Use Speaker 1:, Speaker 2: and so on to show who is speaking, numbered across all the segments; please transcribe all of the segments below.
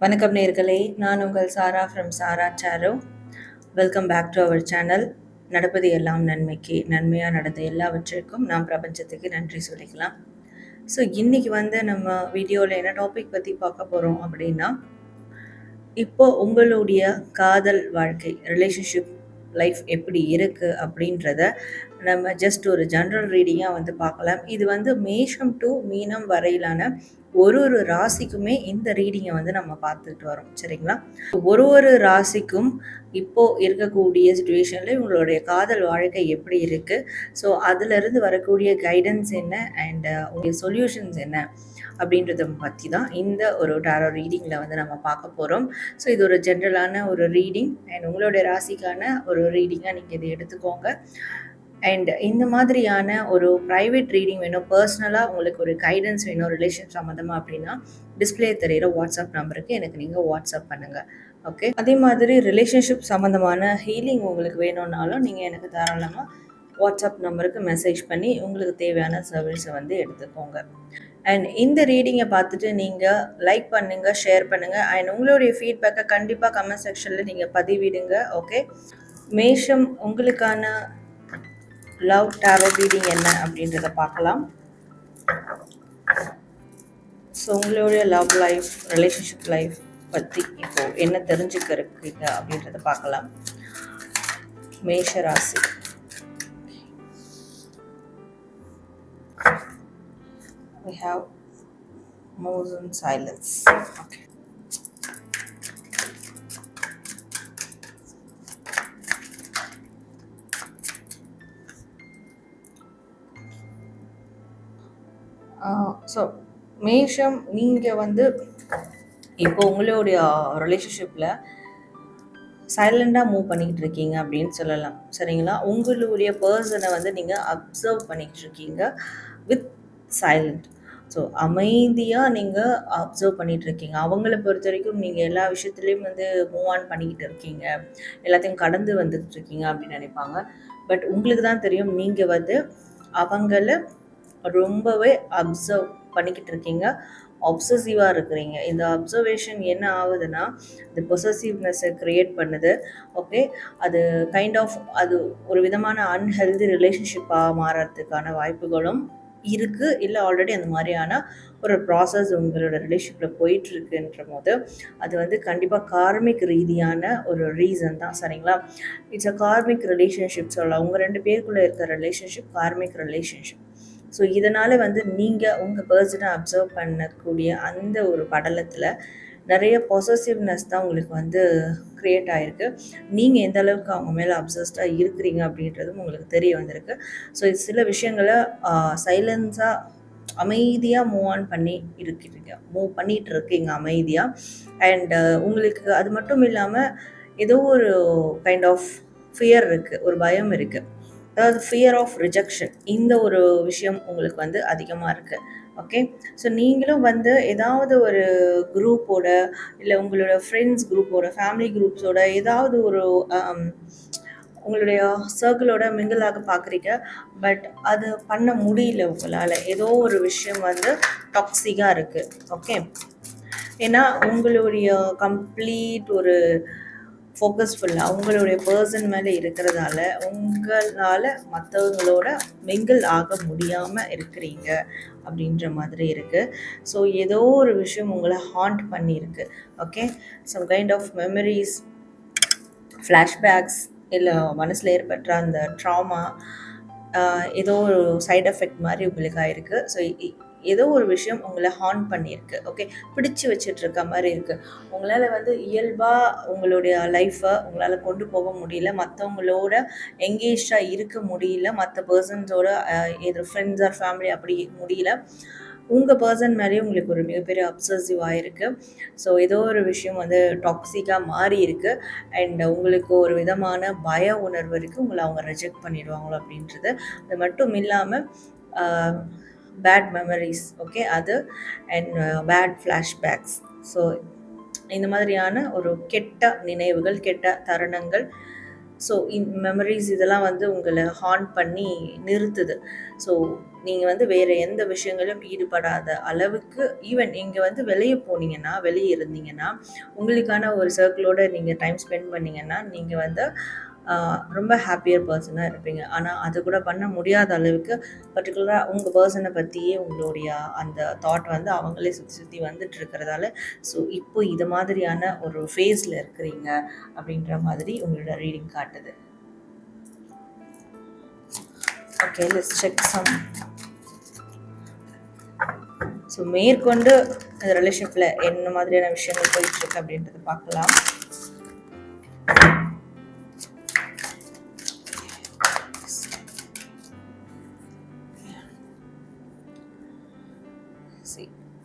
Speaker 1: வணக்கம் நேர்களே நான் உங்கள் Sara from Sara Saro. Welcome back to our channel நடப்பது எல்லாம் நன்மைக்கு நன்மையாக நடந்த எல்லாவற்றிற்கும் நாம் பிரபஞ்சத்துக்கு நன்றி சொல்லிக்கலாம். ஸோ இன்றைக்கி வந்து நம்ம வீடியோவில் என்ன டாபிக் பற்றி பார்க்க போகிறோம் அப்படின்னா இப்போ உங்களுடைய காதல் வாழ்க்கை ரிலேஷன்ஷிப் லைஃப் எப்படி இருக்குது அப்படின்றத நம்ம ஜஸ்ட் ஒரு ஜென்ரல் ரீடிங்காக வந்து பார்க்கலாம். இது வந்து மேஷம் டு மீனம் வரையிலான ஒரு ஒரு ராசிக்குமே இந்த ரீடிங்கை வந்து நம்ம பார்த்துட்டு வரோம். சரிங்களா? ஒரு ஒரு ராசிக்கும் இப்போது இருக்கக்கூடிய சுச்சுவேஷனில் உங்களுடைய காதல் வாழ்க்கை எப்படி இருக்குது ஸோ அதுலேருந்து வரக்கூடிய கைடன்ஸ் என்ன? அண்ட் uh, உங்களுடைய சொல்யூஷன்ஸ் என்ன? அப்படின்றத பற்றி தான் இந்த ஒரு டாரோ ரீடிங்கில் வந்து நம்ம பார்க்க போகிறோம் ஸோ இது ஒரு ஜென்ரலான ஒரு ரீடிங் அண்ட் உங்களுடைய ராசிக்கான ஒரு ரீடிங்காக நீங்கள் இதை எடுத்துக்கோங்க. அண்ட் இந்த மாதிரியான ஒரு ப்ரைவேட் ரீடிங் வேணும் பர்சனலாக உங்களுக்கு ஒரு கைடன்ஸ் வேணும் ரிலேஷன் சம்மந்தமாக அப்படின்னா டிஸ்பிளே தெரிகிற வாட்ஸ்அப் நம்பருக்கு எனக்கு நீங்கள் வாட்ஸ்அப் பண்ணுங்கள் ஓகே அதே மாதிரி ரிலேஷன்ஷிப் சம்மந்தமான ஹீலிங் உங்களுக்கு வேணும்னாலும் நீங்கள் எனக்கு தாராளமாக வாட்ஸ்அப் நம்பருக்கு மெசேஜ் பண்ணி உங்களுக்கு தேவையான சர்வீஸை வந்து எடுத்துக்கோங்க. அண்ட் இந்த ரீடிங்கை பார்த்துட்டு நீங்கள் லைக் பண்ணுங்கள் ஷேர் பண்ணுங்கள் அண்ட் உங்களுடைய ஃபீட்பேக்கை கண்டிப்பாக கமெண்ட் செக்ஷனில் நீங்கள் பதிவிடுங்க. ஓகே மேஷம் உங்களுக்கான லவ் டேரோ ரீடிங் என்ன அப்படின்றத பார்க்கலாம். ஸோ உங்களுடைய லவ் லைஃப் ரிலேஷன்ஷிப் லைஃப் பற்றி இப்போ என்ன தெரிஞ்சுக்க இருக்குங்க அப்படின்றத பார்க்கலாம். மேஷ ராசி we have moves in silence. Okay. So மேஷம் நீங்கள் வந்து இப்போ உங்களுடைய ரிலேஷன்ஷிப்பில் சைலண்டாக மூவ் பண்ணிக்கிட்டு இருக்கீங்க அப்படின்னு சொல்லலாம். சரிங்களா? உங்களுடைய பர்சனை வந்து நீங்கள் அப்சர்வ் பண்ணிக்கிட்டு இருக்கீங்க வித் சைலண்ட் ஸோ அமைதியாக நீங்கள் அப்சர்வ் பண்ணிகிட்டு இருக்கீங்க அவங்கள பொறுத்த வரைக்கும் நீங்கள் எல்லா விஷயத்துலேயும் வந்து மூவ் ஆன் பண்ணிக்கிட்டு இருக்கீங்க எல்லாத்தையும் கடந்து வந்துட்டு இருக்கீங்க அப்படின்னு நினைப்பாங்க. பட் உங்களுக்கு தான் தெரியும் நீங்கள் வந்து அவங்கள ரொம்பவே அப்சர்வ் பண்ணிக்கிட்டு இருக்கீங்க அப்சசிவாக இருக்கிறீங்க. இந்த அப்சர்வேஷன் என்ன ஆகுதுன்னா இந்த பொசசிவ்னஸை க்ரியேட் பண்ணுது. ஓகே அது கைண்ட் ஆஃப் அது ஒரு விதமான அன்ஹெல்தி ரிலேஷன்ஷிப்பாக மாறுறதுக்கான வாய்ப்புகளும் இருக்குது இல்லை ஆல்ரெடி அந்த மாதிரியான ஒரு ப்ராசஸ் உங்களோட ரிலேஷன்ஷிப்பில் போயிட்டுருக்குன்ற போது அது வந்து கண்டிப்பாக கார்மிக் ரீதியான ஒரு ரீசன் தான். சரிங்களா? இட்ஸ் அ கார்மிக் ரிலேஷன்ஷிப் சொல்லலாம். உங்கள் ரெண்டு பேருக்குள்ளே இருக்கிற ரிலேஷன்ஷிப் கார்மிக் ரிலேஷன்ஷிப் ஸோ இதனால் வந்து நீங்கள் உங்கள் பர்சனை அப்சர்வ் பண்ணக்கூடிய அந்த ஒரு படலத்தில் நிறைய பொசசிவ்னஸ் தான் உங்களுக்கு வந்து க்ரியேட் ஆகிருக்கு நீங்கள் எந்த அளவுக்கு அவங்க மேலே அப்சஸ்டாக இருக்கிறீங்க அப்படின்றதும் உங்களுக்கு தெரிய வந்திருக்கு. ஸோ சில விஷயங்களை சைலன்ஸாக அமைதியாக மூவ் ஆன் பண்ணி இருக்கிறீங்க மூவ் பண்ணிகிட்டு இருக்கீங்க அமைதியாக அண்டு உங்களுக்கு அது மட்டும் இல்லாமல் ஏதோ ஒரு கைண்ட் ஆஃப் ஃபியர் இருக்குது ஒரு பயம் இருக்குது அதாவது ஃபியர் ஆஃப் ரிஜெக்ஷன் இந்த ஒரு விஷயம் உங்களுக்கு வந்து அதிகமாக இருக்குது ஓகே ஸோ நீங்களும் வந்து ஏதாவது ஒரு குரூப்போட இல்லை உங்களோட ஃப்ரெண்ட்ஸ் குரூப்போட ஃபேமிலி குரூப்ஸோட ஏதாவது ஒரு um, உங்களுடைய சர்க்கிளோட மிங்கிளாக பார்க்குறீங்க பட் அது பண்ண முடியல உங்களால். ஏதோ ஒரு விஷயம் வந்து டாக்ஸிக்காக இருக்குது ஓகே ஏன்னா உங்களுடைய கம்ப்ளீட் ஒரு ஃபோக்கஸ்ஃபுல்லாக உங்களுடைய பர்சன் மேலே இருக்கிறதால உங்களால் மற்றவங்களோட மிங்கிள் ஆக முடியாமல் இருக்கிறீங்க அப்படின்ற மாதிரி இருக்குது ஸோ ஏதோ ஒரு விஷயம் உங்களை ஹாண்ட் பண்ணியிருக்கு okay some kind of memories flashbacks இல்லை மனசில் ஏற்பட்ட அந்த ட்ராமா ஏதோ ஒரு சைட் எஃபெக்ட் மாதிரி உங்களுக்கு ஆயிருக்கு ஸோ ஏதோ ஒரு விஷயம் உங்களை ஹார்ன் பண்ணியிருக்கு ஓகே பிடிச்சி வச்சுட்டு இருக்க மாதிரி இருக்குது உங்களால் வந்து இயல்பாக உங்களுடைய லைஃப்பை உங்களால் கொண்டு போக முடியல. மற்றவங்களோட எங்கேஜாக இருக்க முடியல. மற்ற பர்சன்ஸோட எது ஃப்ரெண்ட்ஸ் ஆர் ஃபேமிலி அப்படி முடியல. உங்கள் பர்சன் மேலேயும் உங்களுக்கு ஒரு மிகப்பெரிய அப்சர்சிவ் ஆகிருக்கு ஸோ ஏதோ ஒரு விஷயம் வந்து டாக்ஸிக்காக மாறி இருக்குது அண்ட் உங்களுக்கு ஒரு விதமான பய உணர்வு இருக்குது உங்களை அவங்க ரிஜெக்ட் பண்ணிடுவாங்களோ அப்படின்றது அது மட்டும் இல்லாமல் பேட் மெமரிஸ் ஓகே அது அண்ட் பேட் ஃப்ளாஷ்பேக்ஸ் ஸோ இந்த மாதிரியான ஒரு கெட்ட நினைவுகள் கெட்ட தருணங்கள் ஸோ இன் மெமரிஸ் இதெல்லாம் வந்து உங்களை ஹார்ன் பண்ணி நிறுத்துது. ஸோ நீங்கள் வந்து வேறு எந்த விஷயங்களும் ஈடுபடாத அளவுக்கு ஈவன் இங்கே வந்து வெளியே போனீங்கன்னா வெளியே இருந்தீங்கன்னா உங்களுக்கான ஒரு சர்க்கிளோட நீங்கள் டைம் ஸ்பெண்ட் பண்ணீங்கன்னா நீங்கள் வந்து ரொம்ப ஹாப்பியர் பர்சனாக இருப்பீங்க. ஆனால் அது கூட பண்ண முடியாத அளவுக்கு பர்டிகுலராக உங்கள் பர்சனை பற்றியே உங்களுடைய அந்த தாட் வந்து அவங்களே சுற்றி சுற்றி வந்துட்டு இருக்கிறதால ஸோ இப்போ இது மாதிரியான ஒரு ஃபேஸில் இருக்கிறீங்க அப்படின்ற மாதிரி உங்களோட ரீடிங் காட்டுது. Okay let's check some so மேற்கொண்டு அந்த ரிலேஷன்ஷிப்பில் என்ன மாதிரியான விஷயங்கள் போயிட்டுருக்கு அப்படின்றத பார்க்கலாம்.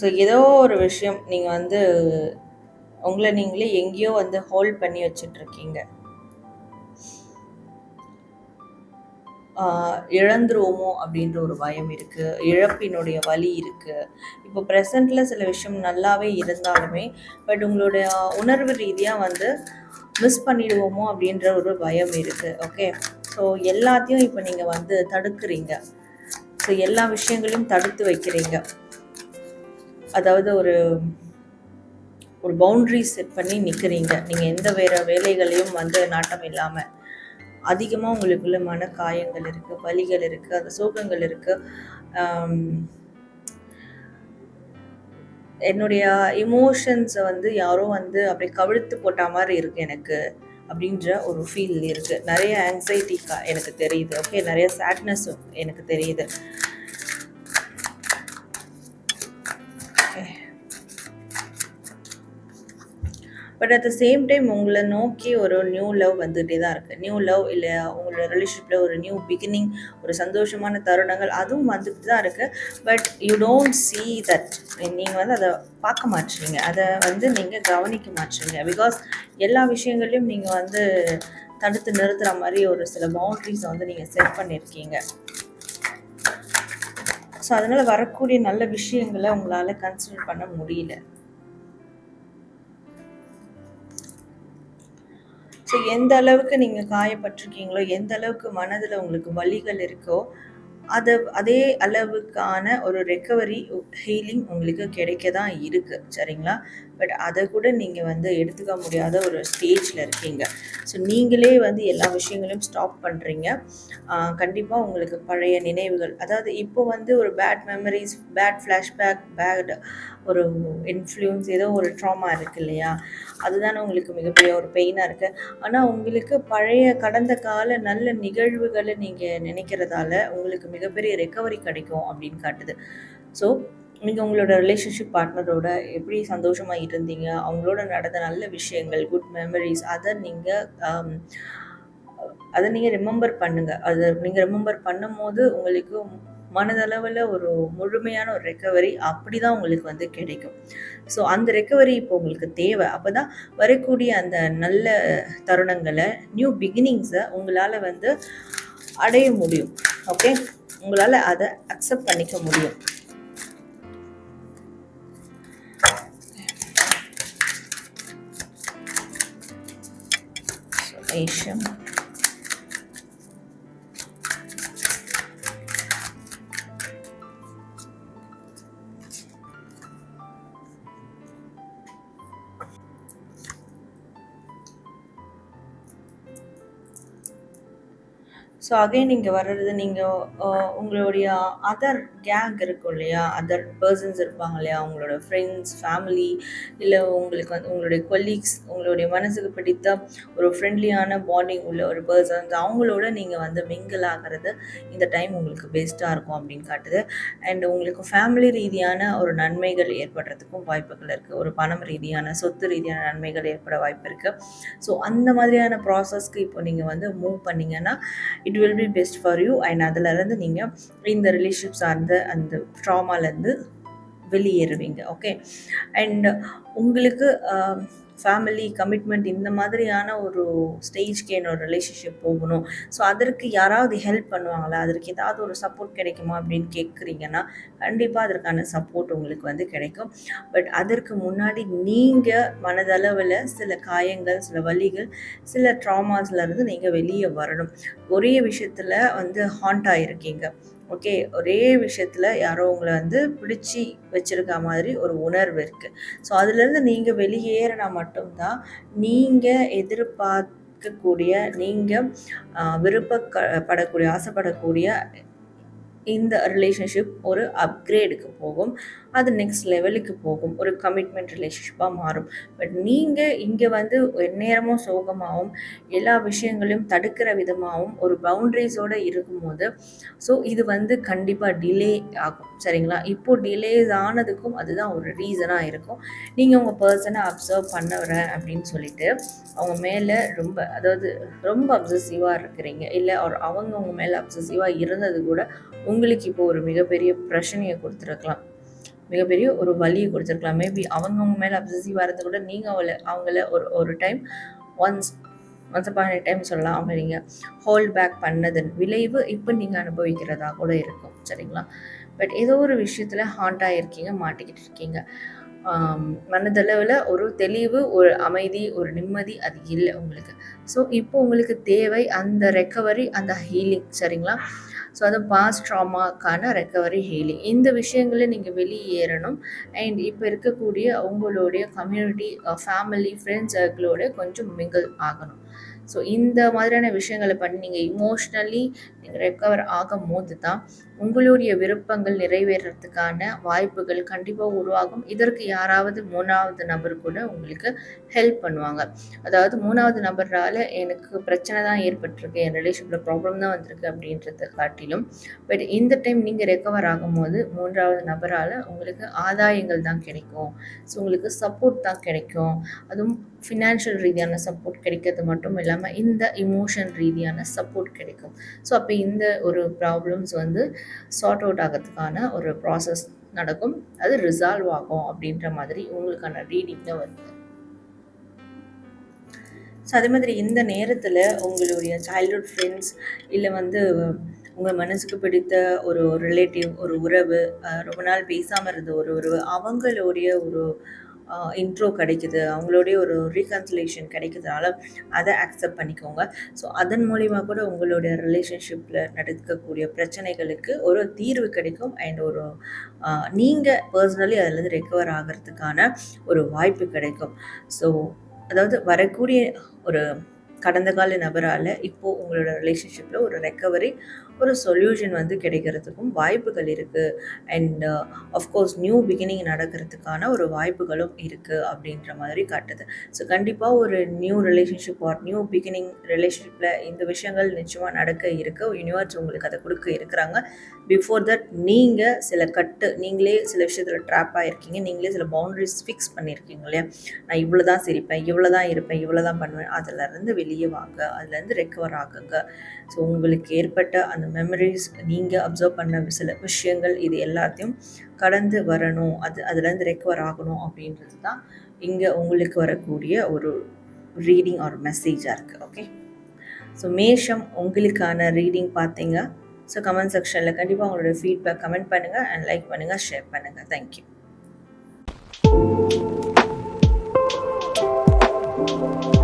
Speaker 1: ஸோ ஏதோ ஒரு விஷயம் நீங்கள் வந்து உங்களை நீங்களே எங்கேயோ வந்து ஹோல்ட் பண்ணி வச்சிட்ருக்கீங்க இழந்துருவோமோ அப்படின்ற ஒரு பயம் இருக்குது இழப்பினுடைய வலி இருக்குது இப்போ ப்ரெசண்ட்டில் சில விஷயம் நல்லாவே இருந்தாலுமே பட் உங்களுடைய உணர்வு ரீதியாக வந்து மிஸ் பண்ணிடுவோமோ அப்படின்ற ஒரு பயம் இருக்குது ஓகே ஸோ எல்லாத்தையும் இப்போ நீங்கள் வந்து தடுக்கிறீங்க. ஸோ எல்லா விஷயங்களையும் தடுத்து வைக்கிறீங்க. அதாவது ஒரு ஒரு பவுண்ட்ரி செட் பண்ணி நிற்கிறீங்க நீங்கள் எந்த வேறு வேலைகளையும் வந்து நாட்டம் இல்லாமல் அதிகமாக உங்களுக்குள்ள மன காயங்கள் இருக்குது வலிகள் இருக்குது அந்த சோகங்கள் இருக்குது என்னுடைய இமோஷன்ஸை வந்து யாரோ வந்து அப்படியே கவிழ்த்து போட்ட மாதிரி இருக்குது எனக்கு அப்படின்ற ஒரு ஃபீல் இருக்குது நிறைய ஆங்ஸைட்டி எனக்கு தெரியுது. ஓகே நிறைய சேட்னஸ் எனக்கு தெரியுது. But at the same time உங்களை நோக்கி ஒரு நியூ லவ் வந்துகிட்டே தான் இருக்குது நியூ லவ் இல்லை உங்களோட ரிலேஷன்ஷிப்பில் ஒரு நியூ பிகினிங் ஒரு சந்தோஷமான தருணங்கள் அதுவும் வந்துட்டு தான் இருக்குது but you don't see that நீங்கள் வந்து அதை பார்க்க மாட்டீங்க. அதை வந்து நீங்கள் கவனிக்க மாட்டீங்க. பிகாஸ் எல்லா விஷயங்களையும் நீங்கள் வந்து தடுத்து நிறுத்துகிற மாதிரி ஒரு சில பவுண்ட்ரிஸை வந்து நீங்கள் செட் பண்ணியிருக்கீங்க ஸோ அதனால் வரக்கூடிய நல்ல விஷயங்களை உங்களால் கன்சிடர் பண்ண முடியல. ஸோ எந்த அளவுக்கு நீங்கள் காயப்பட்டிருக்கீங்களோ எந்த அளவுக்கு மனதில் உங்களுக்கு வலிகள் இருக்கோ அதை அதே அளவுக்கான ஒரு ரெக்கவரி ஹீலிங் உங்களுக்கு கிடைக்க தான் இருக்குது சரிங்களா? பட் அதை கூட நீங்கள் வந்து எடுத்துக்க முடியாத ஒரு ஸ்டேஜில் இருக்கீங்க. ஸோ நீங்களே வந்து எல்லா விஷயங்களையும் ஸ்டாப் பண்ணுறீங்க கண்டிப்பாக உங்களுக்கு பழைய நினைவுகள் அதாவது இப்போ வந்து ஒரு bad memories bad flashback bad ஒரு இன்ஃப்ளூயன்ஸ் ஏதோ ஒரு ட்ராமா இருக்குது இல்லையா அதுதானே உங்களுக்கு மிகப்பெரிய ஒரு பெயினாக இருக்குது ஆனால் உங்களுக்கு பழைய கடந்த கால நல்ல நிகழ்வுகளை நீங்கள் நினைக்கிறதால உங்களுக்கு மிகப்பெரிய ரெக்கவரி கிடைக்கும் அப்படின்னு காட்டுது. ஸோ நீங்கள் உங்களோட ரிலேஷன்ஷிப் பார்ட்னரோட எப்படி சந்தோஷமாக இருந்தீங்க? அவங்களோட நடந்த நல்ல விஷயங்கள் குட் மெமரிஸ் அதை நீங்கள் um, அதை நீங்கள் ரிமெம்பர் பண்ணுங்கள் அதை நீங்கள் ரிமெம்பர் பண்ணும் போது உங்களுக்கு மனதளவில் ஒரு முழுமையான ஒரு ரெக்கவரி அப்படி தான் உங்களுக்கு வந்து கிடைக்கும். ஸோ அந்த ரெக்கவரி இப்போ உங்களுக்கு தேவை. அப்போ தான் வரக்கூடிய அந்த நல்ல தருணங்களை நியூ பிகினிங்ஸை உங்களால் வந்து அடைய முடியும். ஓகே உங்களால் அதை அக்செப்ட் பண்ணிக்க முடியும். Asian. ஸோ அகைன் இங்கே வர்றது நீங்கள் உங்களுடைய அதர் கேங் இருக்கும் இல்லையா? அதர் பர்சன்ஸ் இருப்பாங்க இல்லையா? உங்களோட ஃப்ரெண்ட்ஸ் ஃபேமிலி இல்லை உங்களுக்கு வந்து உங்களுடைய கொலீக்ஸ் உங்களுடைய மனசுக்கு பிடித்த ஒரு ஃப்ரெண்ட்லியான பாண்டிங் உள்ள ஒரு பர்சன்ஸ் அவங்களோட நீங்கள் வந்து மிங்கிள் ஆகிறது இந்த டைம் உங்களுக்கு பெஸ்ட்டாக இருக்கும் அப்படின்னு காட்டுது. அண்ட் உங்களுக்கு ஃபேமிலி ரீதியான ஒரு நன்மைகள் ஏற்படுறதுக்கும் வாய்ப்புகள் இருக்குது ஒரு பணம் ரீதியான சொத்து ரீதியான நன்மைகள் ஏற்பட வாய்ப்பு இருக்குது ஸோ அந்த மாதிரியான ப்ராசஸ்க்கு இப்போ நீங்கள் வந்து மூவ் பண்ணிங்கன்னா it will be best for you and அதிலேருந்து நீங்கள் இந்த ரிலேஷன்ஷிப் சார்ந்த அந்த ட்ராமாலேருந்து வெளியேறுவீங்க. ஓகே அண்ட் உங்களுக்கு um, ஃபேமிலி கமிட்மெண்ட் இந்த மாதிரியான ஒரு ஸ்டேஜ்க்கு என்னோட ரிலேஷன்ஷிப் போகணும். ஸோ அதற்கு யாராவது ஹெல்ப் பண்ணுவாங்களா? அதற்கு ஏதாவது ஒரு சப்போர்ட் கிடைக்குமா அப்படின்னு கேட்குறீங்கன்னா கண்டிப்பாக அதற்கான சப்போர்ட் உங்களுக்கு வந்து கிடைக்கும். பட் அதற்கு முன்னாடி நீங்கள் மனதளவில் சில காயங்கள் சில வலிகள் சில ட்ராமாஸ்லேருந்து நீங்கள் வெளியே வரணும். ஒரே விஷயத்தில் வந்து ஹாண்ட் ஆகிருக்கீங்க ஓகே ஒரே விஷயத்தில் யாரோ உங்களை வந்து பிடிச்சி வச்சுருக்க மாதிரி ஒரு உணர்வு இருக்குது ஸோ அதுலேருந்து நீங்கள் வெளியேறினா மட்டும்தான் நீங்கள் எதிர்பார்க்கக்கூடிய நீங்கள் விருப்பப்படக்கூடிய ஆசைப்படக்கூடிய இந்த ரிலேஷன்ஷிப் ஒரு அப்கிரேடுக்கு போகும். அது நெக்ஸ்ட் லெவலுக்கு போகும். ஒரு கமிட்மெண்ட் ரிலேஷன்ஷிப்பாக மாறும். பட் நீங்கள் இங்கே வந்து எந்நேரமும் சோகமாகவும் எல்லா விஷயங்களையும் தடுக்கிற விதமாகவும் ஒரு பவுண்ட்ரிஸோடு இருக்கும்போது ஸோ இது வந்து கண்டிப்பாக டிலே ஆகும். சரிங்களா? இப்போது டிலேஸ் ஆனதுக்கும் அதுதான் ஒரு ரீசனாக இருக்கும். நீங்கள் உங்கள் பர்சனை அப்சர்வ் பண்ண வரேன் அப்படின்னு சொல்லிட்டு அவங்க மேலே ரொம்ப அதாவது ரொம்ப அப்சசிவாக இருக்கிறீங்க. இல்லை ஒரு அவங்க உங்கள் மேலே அப்சசிவாக இருந்தது கூட உங்களுக்கு இப்போ ஒரு மிகப்பெரிய பிரச்சனையை கொடுத்துருக்கலாம். மிகப்பெரிய ஒரு வழியை கொடுத்துருக்கலாம். மேபி அவங்கவுங்க மேலே அப்சசிவாக இருந்து கூட நீங்கள் அவளை அவங்கள ஒரு ஒரு டைம் ஒன்ஸ் ஒன்ஸ் அப்பான டைம் சொல்லலாம். அவங்க நீங்கள் ஹோல்ட் பேக் பண்ணதன் விளைவு இப்போ நீங்கள் அனுபவிக்கிறதா கூட இருக்கும். சரிங்களா? பட் ஏதோ ஒரு விஷயத்தில் ஹாண்டாக இருக்கீங்க மாட்டிக்கிட்டு இருக்கீங்க. மனதளவில் ஒரு தெளிவு ஒரு அமைதி ஒரு நிம்மதி அது இல்லை உங்களுக்கு. ஸோ இப்போ உங்களுக்கு தேவை அந்த ரெக்கவரி அந்த ஹீலிங் சரிங்களா? ஸோ அது பாஸ் ட்ராமாக்கான ரெக்கவரி ஹீலிங் இந்த விஷயங்களை நீங்கள் வெளியேறணும். அண்ட் இப்போ இருக்கக்கூடிய உங்களுடைய கம்யூனிட்டி ஃபேமிலி ஃப்ரெண்ட்ஸ் சர்க்கிளோட கொஞ்சம் மிங்கிள் ஆகணும். ஸோ இந்த மாதிரியான விஷயங்களை பண்ணி நீங்கள் இமோஷ்னலி ரெக்கவர் ஆகும் போது தான் உங்களுடைய விருப்பங்கள் நிறைவேறதுக்கான வாய்ப்புகள் கண்டிப்பாக உருவாகும். இதற்கு யாராவது மூணாவது நபர் கூட உங்களுக்கு ஹெல்ப் பண்ணுவாங்க. அதாவது மூணாவது நபரால் எனக்கு பிரச்சனை தான் ஏற்பட்டிருக்கு என் ரிலேஷனில் ப்ராப்ளம் தான் வந்திருக்கு அப்படின்றத காட்டிலும். பட் இந்த டைம் நீங்கள் ரெக்கவர் ஆகும்போது மூன்றாவது நபரால் உங்களுக்கு ஆதாயங்கள் தான் கிடைக்கும். ஸோ உங்களுக்கு சப்போர்ட் தான் கிடைக்கும். அதுவும் ஃபினான்ஷியல் ரீதியான சப்போர்ட் கிடைக்கிறது மட்டும் இல்லாமல் இந்த இமோஷன் ரீதியான சப்போர்ட் கிடைக்கும். ஸோ அப்போ இந்த ஒரு ப்ராப்ளம்ஸ் வந்து சார்ட் அவுட் ஆகிறதுக்கான ஒரு ப்ராசஸ் நடக்கும். அது ரிசால்வ் ஆகும் அப்படின்ற மாதிரி உங்களுக்கான ரீடிங்கில் வருது. ஸோ அதே மாதிரி இந்த நேரத்தில் உங்களுடைய சைல்ட்ஹுட் ஃப்ரெண்ட்ஸ் இல்லை வந்து உங்கள் மனசுக்கு பிடித்த ஒரு ரிலேட்டிவ் ஒரு உறவு ரொம்ப நாள் பேசாமல் இருந்த ஒரு உறவு அவங்களுடைய ஒரு இன்ட்ரோ கிடைக்குது. அவங்களுடைய ஒரு ரீகன்சிலேஷன் கிடைக்கிறதுனால அதை அக்செப்ட் பண்ணிக்கோங்க. ஸோ அதன் மூலிமா கூட உங்களுடைய ரிலேஷன்ஷிப்பில் நடக்கக்கூடிய பிரச்சனைகளுக்கு ஒரு தீர்வு கிடைக்கும். அண்ட் ஒரு நீங்கள் பர்சனலி அதுலேருந்து ரெக்கவர் ஆகிறதுக்கான ஒரு வாய்ப்பு கிடைக்கும். ஸோ அதாவது வரக்கூடிய ஒரு கடந்த கால நபரால் இப்போது உங்களோட ரிலேஷன்ஷிப்பில் ஒரு ரெக்கவரி ஒரு சொல்யூஷன் வந்து கிடைக்கிறதுக்கும் வாய்ப்புகள் இருக்குது அண்ட் அஃப்கோர்ஸ் நியூ பிகினிங் நடக்கிறதுக்கான ஒரு வாய்ப்புகளும் இருக்குது அப்படின்ற மாதிரி காட்டுது. ஸோ கண்டிப்பாக ஒரு new relationship or new beginning ரிலேஷன்ஷிப்பில் இந்த விஷயங்கள் நிச்சயமாக நடக்க இருக்குது யூனிவர்ஸ் உங்களுக்கு அதை கொடுக்க இருக்கிறாங்க. பிஃபோர் தட் நீங்கள் சில கட்டு நீங்களே சில விஷயத்தில் ட்ராப் ஆகிருக்கீங்க நீங்களே சில பவுண்ட்ரிஸ் ஃபிக்ஸ் பண்ணியிருக்கீங்க இல்லையா? நான் இவ்வளோ தான் சிரிப்பேன் இவ்வளோ தான் இருப்பேன் இவ்வளோ தான் பண்ணுவேன் அதிலேருந்து வெளியே வாங்க. அதுலேருந்து ரெக்கவர் ஆகுங்க. ஸோ உங்களுக்கு ஏற்பட்ட அந்த மெமரிஸ் நீங்கள் அப்சர்வ் பண்ண சில விஷயங்கள் இது எல்லாத்தையும் கடந்து வரணும். அது அதுலேருந்து ரெக்கவர் ஆகணும் அப்படின்றது தான் இங்கே உங்களுக்கு வரக்கூடிய ஒரு ரீடிங் ஒரு மெசேஜாக இருக்குது ஓகே ஸோ மேஷம் உங்களுக்கான ரீடிங் பார்த்தீங்க ஸோ கமெண்ட் செக்ஷனில் கண்டிப்பாக உங்களோட ஃபீட்பேக் கமெண்ட் பண்ணுங்கள் அண்ட் லைக் பண்ணுங்கள் ஷேர் பண்ணுங்கள் தேங்க்யூ thank you.